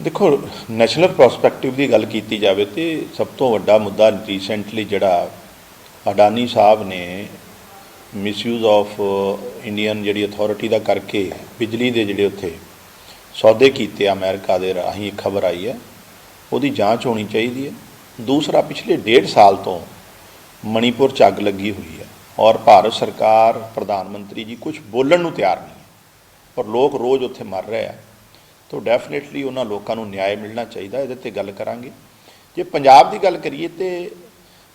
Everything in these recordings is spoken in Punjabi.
ਦੇਖੋ ਨੈਸ਼ਨਲ ਪ੍ਰੋਸਪੈਕਟਿਵ ਦੀ ਗੱਲ ਕੀਤੀ ਜਾਵੇ ਤੇ ਸਭ ਤੋਂ ਵੱਡਾ ਮੁੱਦਾ ਰੀਸੈਂਟਲੀ ਜਿਹੜਾ ਅਡਾਨੀ ਸਾਹਿਬ ਨੇ ਮਿਸਯੂਜ਼ ਆਫ ਇੰਡੀਅਨ ਜਿਹੜੀ ਅਥਾਰਟੀ ਦਾ ਕਰਕੇ ਬਿਜਲੀ ਦੇ ਜਿਹੜੇ ਉੱਥੇ ਸੌਦੇ ਕੀਤੇ ਆ ਅਮਰੀਕਾ ਦੇ ਰਾਹੀਂ ਖਬਰ ਆਈ ਹੈ, ਉਹਦੀ ਜਾਂਚ ਹੋਣੀ ਚਾਹੀਦੀ ਹੈ। ਦੂਸਰਾ, ਪਿਛਲੇ ਡੇਢ ਸਾਲ ਤੋਂ ਮਣੀਪੁਰ 'ਚ ਅੱਗ ਲੱਗੀ ਹੋਈ ਹੈ ਔਰ ਭਾਰਤ ਸਰਕਾਰ, ਪ੍ਰਧਾਨ ਮੰਤਰੀ ਜੀ ਕੁਝ ਬੋਲਣ ਨੂੰ ਤਿਆਰ ਨਹੀਂ ਪਰ ਲੋਕ ਰੋਜ਼ ਉੱਥੇ ਮਰ ਰਹੇ ਆ। ਤਾਂ ਡੈਫੀਨਿਟਲੀ ਉਹਨਾਂ ਲੋਕਾਂ ਨੂੰ ਨਿਆਂ ਮਿਲਣਾ ਚਾਹੀਦਾ, ਇਹਦੇ ਤੇ ਗੱਲ ਕਰਾਂਗੇ। ਜੇ ਪੰਜਾਬ ਦੀ ਗੱਲ ਕਰੀਏ ਤੇ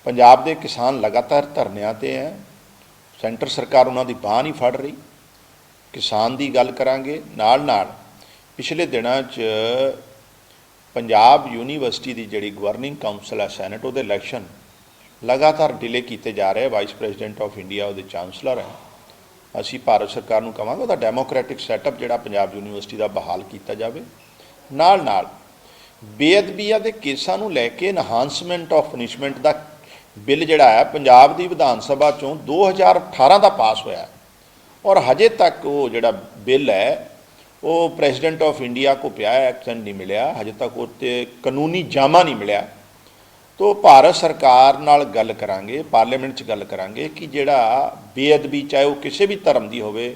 ਪੰਜਾਬ ਦੇ ਕਿਸਾਨ ਲਗਾਤਾਰ ਧਰਨਿਆਂ ਤੇ ਹੈ। ਸੈਂਟਰ ਸਰਕਾਰ ਉਹਨਾਂ ਦੀ ਬਾਹ ਨਹੀਂ ਫੜ ਰਹੀ। ਕਿਸਾਨ ਦੀ ਗੱਲ ਕਰਾਂਗੇ ਨਾਲ ਨਾਲ ਪਿਛਲੇ ਦਿਨਾਂ 'ਚ ਪੰਜਾਬ ਯੂਨੀਵਰਸਿਟੀ ਦੀ ਜਿਹੜੀ ਗਵਰਨਿੰਗ ਕਾਉਂਸਲ ਹੈ ਸੈਨੇਟ ਉਹਦੇ ਇਲੈਕਸ਼ਨ ਲਗਾਤਾਰ ਡਿਲੇ ਕੀਤੇ ਜਾ ਰਹੇ। ਵਾਈਸ ਪ੍ਰੈਜ਼ੀਡੈਂਟ ਆਫ ਇੰਡੀਆ ਉਹਦੇ ਚਾਂਸਲਰ ਹੈ। ਅਸੀਂ ਭਾਰਤ ਸਰਕਾਰ ਨੂੰ ਕਵਾਂਗੇ ਉਹਦਾ ਡੈਮੋਕ੍ਰੈਟਿਕ ਸੈਟਅਪ ਜਿਹੜਾ ਪੰਜਾਬ ਯੂਨੀਵਰਸਿਟੀ ਦਾ ਬਹਾਲ ਕੀਤਾ ਜਾਵੇ। ਨਾਲ ਨਾਲ ਬੇਅਦਬੀਆਂ ਦੇ ਕੇਸਾਂ ਨੂੰ ਲੈ ਕੇ ਐਨਹਾਂਸਮੈਂਟ ਆਫ ਪਨਿਸ਼ਮੈਂਟ ਦਾ ਬਿੱਲ ਜਿਹੜਾ ਹੈ, ਪੰਜਾਬ ਦੀ ਵਿਧਾਨ ਸਭਾ ਚੋਂ 2018 ਦਾ ਪਾਸ ਹੋਇਆ। ਔਰ ਹਜੇ ਤੱਕ ਉਹ ਜਿਹੜਾ ਬਿੱਲ ਹੈ, ਉਹ ਪ੍ਰੈਜ਼ੀਡੈਂਟ ਆਫ ਇੰਡੀਆ ਕੋ ਪਿਆ ਐਕਸ਼ਨ ਨਹੀਂ ਮਿਲਿਆ। ਹਜੇ ਤੱਕ ਉਹ 'ਤੇ ਕਾਨੂੰਨੀ ਜਾਮਾ ਨਹੀਂ ਮਿਲਿਆ। ਤੋ ਭਾਰਤ ਸਰਕਾਰ ਨਾਲ ਗੱਲ ਕਰਾਂਗੇ, ਪਾਰਲੀਮੈਂਟ 'ਚ ਗੱਲ ਕਰਾਂਗੇ ਕਿ ਜਿਹੜਾ ਬੇਅਦਬੀ, ਚਾਹੇ ਉਹ ਕਿਸੇ ਵੀ ਧਰਮ ਦੀ ਹੋਵੇ,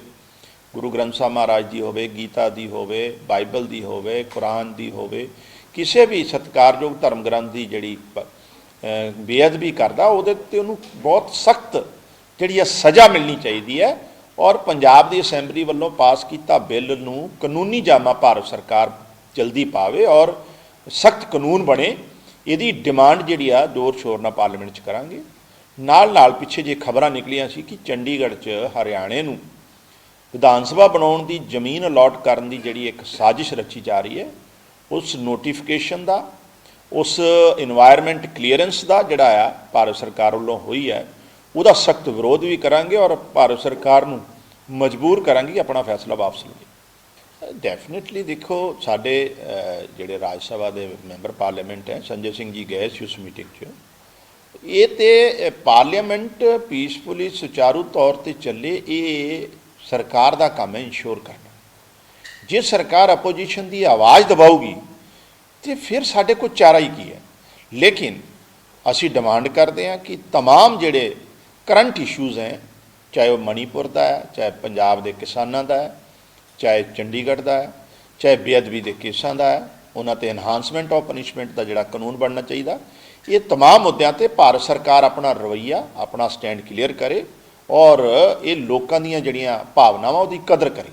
ਗੁਰੂ ਗ੍ਰੰਥ ਸਾਹਿਬ ਮਹਾਰਾਜ ਦੀ ਹੋਵੇ, ਗੀਤਾ ਦੀ ਹੋਵੇ, ਬਾਈਬਲ ਦੀ ਹੋਵੇ, ਕੁਰਾਨ ਦੀ ਹੋਵੇ, ਕਿਸੇ ਵੀ ਸਤਿਕਾਰਯੋਗ ਧਰਮ ਗ੍ਰੰਥ ਦੀ ਜਿਹੜੀ ਬੇਅਦਬੀ ਕਰਦਾ, ਉਹਦੇ ਤੇ ਉਹਨੂੰ ਬਹੁਤ ਸਖਤ ਜਿਹੜੀ ਹੈ ਸਜ਼ਾ ਮਿਲਣੀ ਚਾਹੀਦੀ ਹੈ ਔਰ ਪੰਜਾਬ ਦੀ ਅਸੈਂਬਲੀ ਵੱਲੋਂ ਪਾਸ ਕੀਤਾ ਬਿੱਲ ਨੂੰ ਕਾਨੂੰਨੀ ਜਾਮਾ ਭਾਰਤ ਸਰਕਾਰ ਜਲਦੀ ਪਾਵੇ ਔਰ ਸਖਤ ਕਾਨੂੰਨ ਬਣੇ। ਇਹਦੀ ਡਿਮਾਂਡ ਜਿਹੜੀ ਆ ਜ਼ੋਰ ਸ਼ੋਰ ਨਾਲ ਪਾਰਲੀਮੈਂਟ 'ਚ ਕਰਾਂਗੇ। ਨਾਲ ਨਾਲ ਪਿੱਛੇ ਜੇ ਖਬਰਾਂ ਨਿਕਲੀਆਂ ਸੀ ਕਿ ਚੰਡੀਗੜ੍ਹ 'ਚ ਹਰਿਆਣੇ ਨੂੰ ਵਿਧਾਨ ਸਭਾ ਬਣਾਉਣ ਦੀ ਜ਼ਮੀਨ ਅਲਾਟ ਕਰਨ ਦੀ ਜਿਹੜੀ ਇੱਕ ਸਾਜ਼ਿਸ਼ ਰਚੀ ਜਾ ਰਹੀ ਹੈ, ਉਸ ਨੋਟੀਫਿਕੇਸ਼ਨ ਦਾ, ਉਸ এনवायरमेंट ਕਲੀਅਰੈਂਸ ਦਾ ਜਿਹੜਾ ਆ ਭਾਰਤ ਸਰਕਾਰ ਵੱਲੋਂ ਹੋਈ ਹੈ, ਉਹਦਾ ਸਖਤ ਵਿਰੋਧ ਵੀ ਕਰਾਂਗੇ ਔਰ ਭਾਰਤ ਸਰਕਾਰ ਨੂੰ ਮਜਬੂਰ ਕਰਾਂਗੇ ਆਪਣਾ ਫੈਸਲਾ ਵਾਪਸ ਲਵੇ। ਡੈਫੀਨਿਟਲੀ ਦੇਖੋ ਸਾਡੇ ਅਹ, ਜਿਹੜੇ ਰਾਜ ਸਭਾ ਦੇ ਮੈਂਬਰ ਪਾਰਲੀਮੈਂਟ ਹੈ ਸੰਜੇ ਸਿੰਘ ਜੀ ਗਏ ਸੀ ਉਸ ਮੀਟਿੰਗ 'ਚ ਇਹ ਤੇ ਪਾਰਲੀਮੈਂਟ ਪੀਸਫੁਲੀ ਸੁਚਾਰੂ ਤੌਰ ਤੇ ਚੱਲੇ ਇਹ ਸਰਕਾਰ ਦਾ ਕੰਮ ਹੈ ਇਨਸ਼ੋਰ ਕਰਨਾ ਜੇ ਸਰਕਾਰ ਆਪੋਜੀਸ਼ਨ ਦੀ ਆਵਾਜ਼ ਦਬਾਊਗੀ ਤੇ ਫਿਰ ਸਾਡੇ ਕੋਲ ਚਾਰਾ ਹੀ ਕੀ ਹੈ ਲੇਕਿਨ ਅਸੀਂ ਡਿਮਾਂਡ ਕਰਦੇ ਹਾਂ ਕਿ तमाम ਜਿਹੜੇ ਕਰੰਟ ਇਸ਼ੂਜ਼ ਹੈ ਚਾਹੇ ਉਹ ਮਣੀਪੁਰ ਦਾ ਹੈ ਚਾਹੇ ਪੰਜਾਬ ਦੇ ਕਿਸਾਨਾਂ ਦਾ ਹੈ ਚਾਹੇ ਚੰਡੀਗੜ੍ਹ ਦਾ ਹੈ ਚਾਹੇ ਬੇਅਦਬੀ ਦੇ ਕੇਸਾਂ ਦਾ ਹੈ ਉਹਨਾਂ ਤੇ ਐਨਹਾਂਸਮੈਂਟ ਆਫ ਪਨਿਸ਼ਮੈਂਟ ਦਾ ਜਿਹੜਾ ਕਾਨੂੰਨ ਬਣਨਾ ਚਾਹੀਦਾ ਇਹ तमाम ਮੁੱਦਿਆਂ ਤੇ ਭਾਰਤ ਸਰਕਾਰ ਆਪਣਾ ਰਵੱਈਆ ਆਪਣਾ ਸਟੈਂਡ ਕਲੀਅਰ ਕਰੇ ਔਰ ਇਹ ਲੋਕਾਂ ਦੀਆਂ ਜਿਹੜੀਆਂ ਭਾਵਨਾਵਾਂ ਉਹਦੀ ਕਦਰ ਕਰੇ